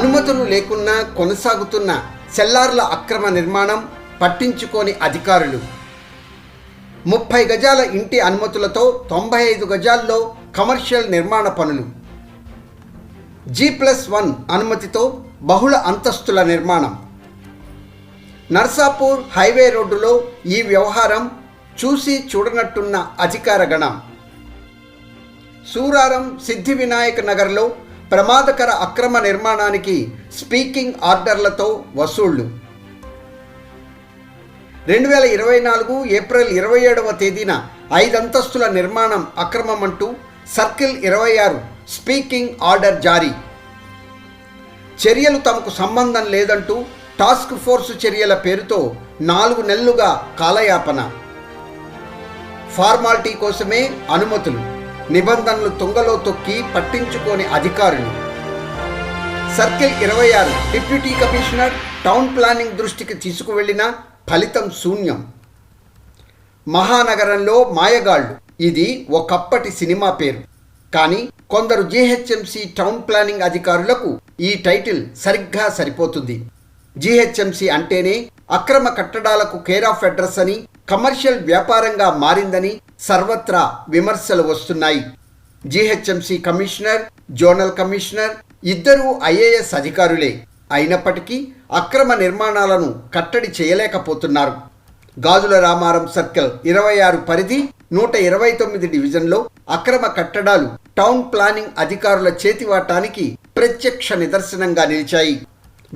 అనుమతులు లేకున్నా కొనసాగుతున్న సెల్లార్ల అక్రమ నిర్మాణం పట్టించుకోని అధికారులు. ముప్పై గజాల ఇంటి అనుమతులతో తొంభై ఐదు గజాల్లో కమర్షియల్ నిర్మాణ పనులు. జీ ప్లస్ వన్ అనుమతితో బహుళ అంతస్తుల నిర్మాణం. నర్సాపూర్ హైవే రోడ్డులో ఈ వ్యవహారం చూసి చూడనట్టున్న అధికార గణం. సూరారం సిద్ధి వినాయక నగర్లో ప్రమాదకర అక్రమ నిర్మాణానికి స్పీకింగ్ ఆర్డర్లతో వసూళ్ళు. రెండు వేల ఇరవై నాలుగు ఏప్రిల్ ఇరవై ఏడవ తేదీన ఐదంతస్తుల నిర్మాణం అక్రమం అంటూ సర్కిల్ ఇరవై ఆరు స్పీకింగ్ ఆర్డర్ జారీ. చర్యలు తమకు సంబంధం లేదంటూ టాస్క్ ఫోర్స్ చర్యల పేరుతో నాలుగు నెలలుగా కాలయాపన. ఫార్మాలిటీ కోసమే అనుమతులు. నిబంధనలు తుంగలో తొక్కి పట్టించుకోని అధికారులు. సర్కిల్ ఇరవై ఆరు డిప్యూటీ కమిషనర్ టౌన్ ప్లానింగ్ దృష్టికి తీసుకువెళ్ళిన ఫలితం శూన్యం. మహానగరంలో మాయగాళ్ళు. ఇది ఒకప్పటి సినిమా పేరు. కానీ కొందరు జీహెచ్ఎంసీ టౌన్ ప్లానింగ్ అధికారులకు ఈ టైటిల్ సరిగ్గా సరిపోతుంది. జీహెచ్ఎంసీ అంటేనే అక్రమ కట్టడాలకు కేర్ ఆఫ్ అడ్రస్ అని కమర్షియల్ వ్యాపారంగా మారిందని సర్వత్రా విమర్శలు వస్తున్నాయి. జీహెచ్ఎంసీ కమిషనర్ జోనల్ కమిషనర్ ఇద్దరూ ఐఏఎస్ అధికారులే. అయినప్పటికీ అక్రమ నిర్మాణాలను కట్టడి చేయలేకపోతున్నారు. గాజుల రామారం సర్కిల్ ఇరవై ఆరు పరిధి నూట ఇరవై తొమ్మిది డివిజన్లో అక్రమ కట్టడాలు టౌన్ ప్లానింగ్ అధికారుల చేతివాటానికి ప్రత్యక్ష నిదర్శనంగా నిలిచాయి.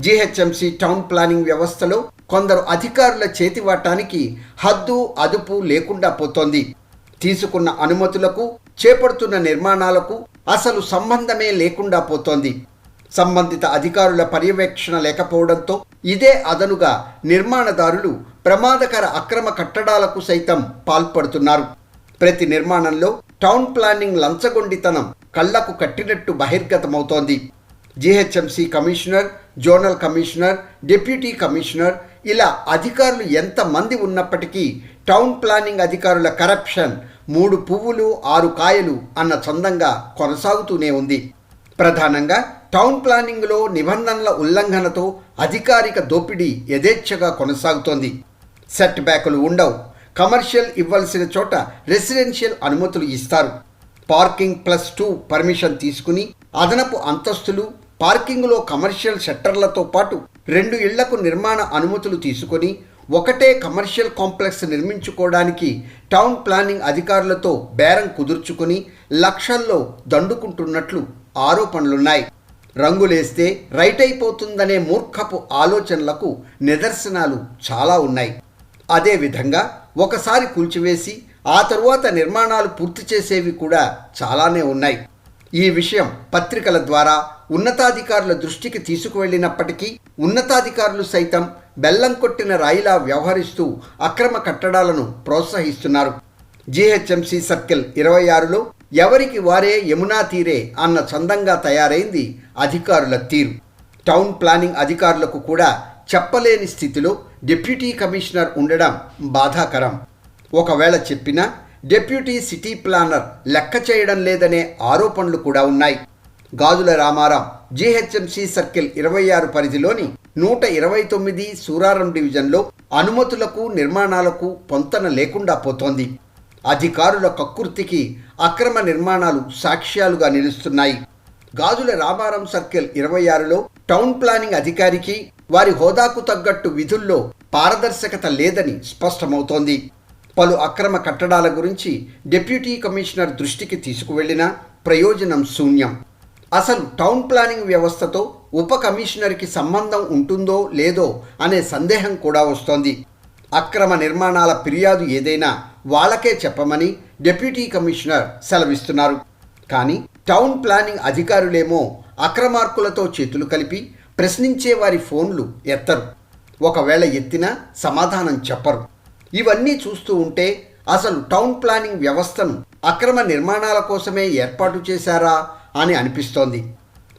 జీహెచ్ఎంసీ టౌన్ ప్లానింగ్ వ్యవస్థలో కొందరు అధికారుల చేతివాటానికి హద్దు అదుపు లేకుండా పోతోంది. తీసుకున్న అనుమతులకు చేపడుతున్న నిర్మాణాలకు అసలు సంబంధమే లేకుండా పోతోంది. సంబంధిత అధికారుల పర్యవేక్షణ లేకపోవడంతో ఇదే అదనుగా నిర్మాణదారులు ప్రమాదకర అక్రమ కట్టడాలకు సైతం పాల్పడుతున్నారు. ప్రతి నిర్మాణంలో టౌన్ ప్లానింగ్ లంచగొండితనం కళ్ళకు కట్టినట్టు బహిర్గతమవుతోంది. GHMC commissioner zonal commissioner deputy commissioner ఇలా అధికారులు ఎంతమంది ఉన్నప్పటికీ టౌన్ ప్లానింగ్ అధికారుల కరప్షన్ మూడు పువ్వులు ఆరు కాయలు అన్న చందంగా కొనసాగుతూనే ఉంది. ప్రధానంగా టౌన్ ప్లానింగ్లో నిబంధనల ఉల్లంఘనతో అధికారిక దోపిడీ యథేచ్ఛగా కొనసాగుతోంది. సెట్ బ్యాకులు ఉండవు. కమర్షియల్ ఇవ్వాల్సిన చోట రెసిడెన్షియల్ అనుమతులు ఇస్తారు. పార్కింగ్ ప్లస్ టూ పర్మిషన్ తీసుకుని అదనపు అంతస్తులు పార్కింగ్లో కమర్షియల్ షట్టర్లతో పాటు రెండు ఇళ్ళకు నిర్మాణ అనుమతులు తీసుకొని ఒకటే కమర్షియల్ కాంప్లెక్స్ నిర్మించుకోవడానికి టౌన్ ప్లానింగ్ అధికారులతో బేరం కుదుర్చుకుని లక్షల్లో దండుకుంటున్నట్లు ఆరోపణలున్నాయి. రంగులేస్తే రైట్ అయిపోతుందనే మూర్ఖపు ఆలోచనలకు నిదర్శనాలు చాలా ఉన్నాయి. అదేవిధంగా ఒకసారి కూల్చివేసి ఆ తరువాత నిర్మాణాలు పూర్తి చేసేవి కూడా చాలానే ఉన్నాయి. ఈ విషయం పత్రికల ద్వారా ఉన్నతాధికారుల దృష్టికి తీసుకువెళ్ళినప్పటికీ ఉన్నతాధికారులు సైతం బెల్లం కొట్టిన రాయిలా వ్యవహరిస్తూ అక్రమ కట్టడాలను ప్రోత్సహిస్తున్నారు. జీహెచ్ఎంసీ సర్కిల్ ఇరవై ఆరులో ఎవరికి వారే యమునా తీరే అన్న చందంగా తయారైంది అధికారుల తీరు. టౌన్ ప్లానింగ్ అధికారులకు కూడా చెప్పలేని స్థితిలో డిప్యూటీ కమిషనర్ ఉండడం బాధాకరం. ఒకవేళ చెప్పినా డిప్యూటీ సిటీ ప్లానర్ లెక్క చేయడం లేదనే ఆరోపణలు కూడా ఉన్నాయి. గాజుల రామారాం జీహెచ్ఎంసీ సర్కిల్ ఇరవై ఆరు పరిధిలోని నూట ఇరవై తొమ్మిది సూరారం డివిజన్లో అనుమతులకు నిర్మాణాలకు పొంతన లేకుండా పోతోంది. అధికారుల కక్కుర్తికి అక్రమ నిర్మాణాలు సాక్ష్యాలుగా నిలుస్తున్నాయి. గాజుల రామారం సర్కిల్ ఇరవై ఆరులో టౌన్ ప్లానింగ్ అధికారికి వారి హోదాకు తగ్గట్టు విధుల్లో పారదర్శకత లేదని స్పష్టమవుతోంది. పలు అక్రమ కట్టడాల గురించి డిప్యూటీ కమిషనర్ దృష్టికి తీసుకువెళ్ళినా ప్రయోజనం శూన్యం. అసలు టౌన్ ప్లానింగ్ వ్యవస్థతో ఉప కమిషనర్కి సంబంధం ఉంటుందో లేదో అనే సందేహం కూడా వస్తోంది. అక్రమ నిర్మాణాల ఫిర్యాదు ఏదైనా వాళ్ళకే చెప్పమని డిప్యూటీ కమిషనర్ సెలవిస్తున్నారు. కానీ టౌన్ ప్లానింగ్ అధికారులేమో అక్రమార్కులతో చేతులు కలిపి ప్రశ్నించే వారి ఫోన్లు ఎత్తరు. ఒకవేళ ఎత్తినా సమాధానం చెప్పరు. ఇవన్నీ చూస్తూ ఉంటే అసలు టౌన్ ప్లానింగ్ వ్యవస్థను అక్రమ నిర్మాణాల కోసమే ఏర్పాటు చేశారా అని అనిపిస్తోంది.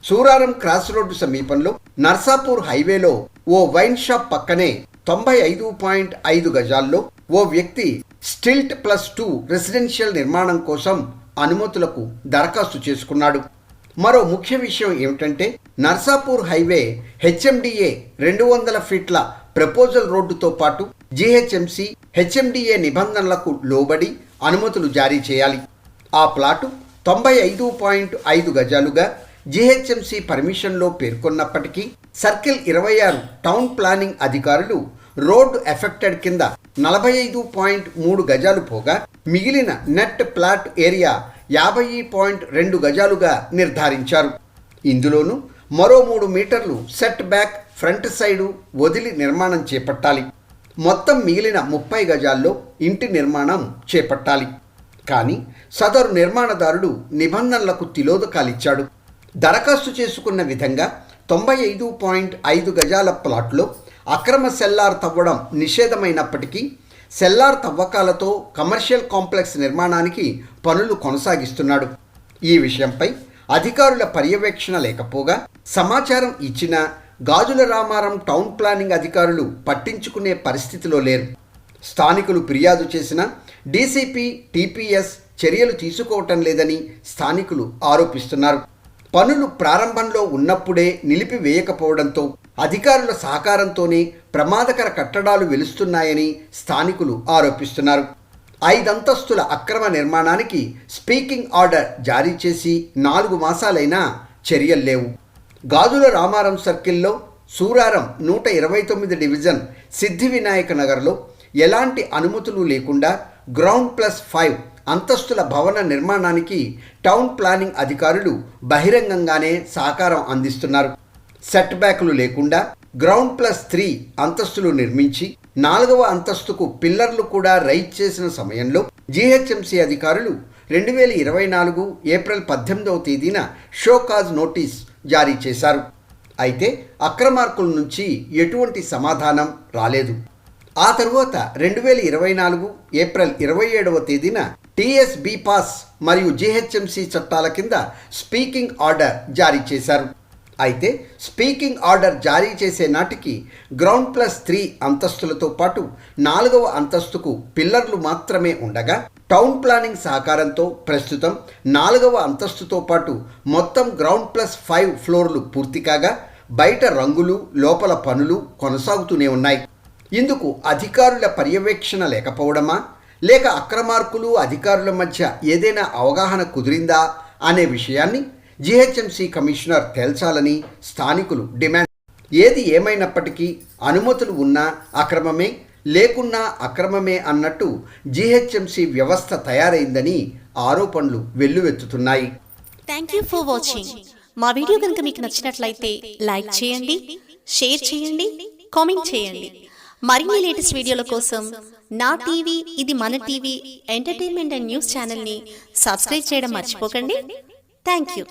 సూరారం క్రాస్ రోడ్డు సమీపంలో నర్సాపూర్ హైవేలో ఓ వైన్ షాప్ పక్కనే తొంభై ఐదు పాయింట్ ఐదు గజాల్లో ఓ వ్యక్తి స్టిల్ట్ ప్లస్ టూ రెసిడెన్షియల్ నిర్మాణం కోసం అనుమతులకు దరఖాస్తు చేసుకున్నాడు. మరో ముఖ్య విషయం ఏమిటంటే నర్సాపూర్ హైవే హెచ్ఎండిఏ రెండు వందల ఫీట్ల ప్రపోజల్ రోడ్డుతో పాటు జీహెచ్ఎంసీ హెచ్ఎండిఏ నిబంధనలకు లోబడి అనుమతులు జారీ చేయాలి. ఆ ప్లాటు తొంభై ఐదు పాయింట్ ఐదు గజాలుగా జీహెచ్ఎంసీ పర్మిషన్లో పేర్కొన్నప్పటికీ సర్కిల్ ఇరవై ఆరు టౌన్ ప్లానింగ్ అధికారులు రోడ్డు ఎఫెక్టెడ్ కింద నలభై ఐదు పాయింట్ మూడు గజాలు పోగా మిగిలిన నెట్ ప్లాట్ ఏరియా యాభై పాయింట్ రెండు గజాలుగా నిర్ధారించారు. ఇందులోనూ మరో మూడు మీటర్లు సెట్ బ్యాక్ ఫ్రంట్ సైడు వదిలి నిర్మాణం చేపట్టాలి. మొత్తం మిగిలిన ముప్పై గజాల్లో ఇంటి నిర్మాణం చేపట్టాలి. కానీ సదరు నిర్మాణదారుడు నిబంధనలకు తిలోదకాలిచ్చాడు. దరఖాస్తు చేసుకున్న విధంగా తొంభై ఐదు పాయింట్ ఐదు గజాల ప్లాట్లో అక్రమ సెల్లార్ తవ్వడం నిషేధమైనప్పటికీ సెల్లార్ తవ్వకాలతో కమర్షియల్ కాంప్లెక్స్ నిర్మాణానికి పనులు కొనసాగిస్తున్నాడు. ఈ విషయంపై అధికారుల పర్యవేక్షణ లేకపోగా సమాచారం ఇచ్చినా గాజుల రామారం టౌన్ ప్లానింగ్ అధికారులు పట్టించుకునే పరిస్థితిలో లేరు. స్థానికులు ఫిర్యాదు చేసిన డీసీపీ టీపీఎస్ చర్యలు తీసుకోవటం లేదని స్థానికులు ఆరోపిస్తున్నారు. పనులు ప్రారంభంలో ఉన్నప్పుడే నిలిపివేయకపోవడంతో అధికారుల సహకారంతోనే ప్రమాదకర కట్టడాలు వెలుస్తున్నాయని స్థానికులు ఆరోపిస్తున్నారు. ఐదంతస్తుల అక్రమ నిర్మాణానికి స్పీకింగ్ ఆర్డర్ జారీ చేసి నాలుగు మాసాలైనా చర్యలు లేవు. గాజుల రామారం సర్కిల్లో సూరారం నూట ఇరవై తొమ్మిది డివిజన్ సిద్ధి వినాయక నగర్లో ఎలాంటి అనుమతులు లేకుండా గ్రౌండ్ ప్లస్ ఫైవ్ అంతస్తుల భవన నిర్మాణానికి టౌన్ ప్లానింగ్ అధికారులు బహిరంగంగానే సహకారం అందిస్తున్నారు. సెట్ బ్యాక్లు లేకుండా గ్రౌండ్ ప్లస్ త్రీ అంతస్తులు నిర్మించి నాలుగవ అంతస్తుకు పిల్లర్లు కూడా రైజ్ చేసిన సమయంలో జీహెచ్ఎంసీ అధికారులు రెండు వేల ఇరవై నాలుగు ఏప్రిల్ పద్దెనిమిదవ తేదీన షోకాజ్ నోటీస్ జారీ చేశారు. అయితే అక్రమార్కుల నుంచి ఎటువంటి సమాధానం రాలేదు. ఆ తరువాత రెండు వేల ఇరవై నాలుగు ఏప్రిల్ ఇరవై ఏడవ తేదీన టీఎస్బి పాస్ మరియు జిహెచ్ఎంసి చట్టాల కింద స్పీకింగ్ ఆర్డర్ జారీ చేశారు. అయితే స్పీకింగ్ ఆర్డర్ జారీ చేసే నాటికి గ్రౌండ్ ప్లస్ త్రీ అంతస్తులతో పాటు నాలుగవ అంతస్తుకు పిల్లర్లు మాత్రమే ఉండగా టౌన్ ప్లానింగ్ సహకారంతో ప్రస్తుతం నాలుగవ అంతస్తుతో పాటు మొత్తం గ్రౌండ్ ప్లస్ ఫైవ్ ఫ్లోర్లు పూర్తి కాగా బయట రంగులు లోపల పనులు కొనసాగుతూనే ఉన్నాయి. ఇందుకు అధికారుల పర్యవేక్షణ లేకపోవడమా? లేక అక్రమార్కులు అధికారుల మధ్య ఏదైనా అవగాహన కుదిరిందా? అనే విషయాన్ని జీహెచ్ఎంసీ కమిషనర్ తేల్చాలని స్థానికులు డిమాండ్ ఏది ఏమైనప్పటికీ అనుమతులు ఉన్నా అక్రమమే లేకున్నా అక్రమమే అన్నట్టు జీహెచ్ఎంసీ వ్యవస్థ తయారైందని ఆరోపణలు వెల్లువెత్తుతున్నాయి. థ్యాంక్ యూ ఫర్ వాచింగ్ మా వీడియో కనుక మీకు నచ్చినట్లయితే లైక్ చేయండి షేర్ చేయండి కామెంట్ చేయండి. మరిన్ని లేటెస్ట్ వీడియోల కోసం నా టీవీ ఇది మన టీవీ ఎంటర్టైన్మెంట్ అండ్ న్యూస్ ఛానల్ని సబ్స్క్రైబ్ చేయడం మర్చిపోకండి. Thank you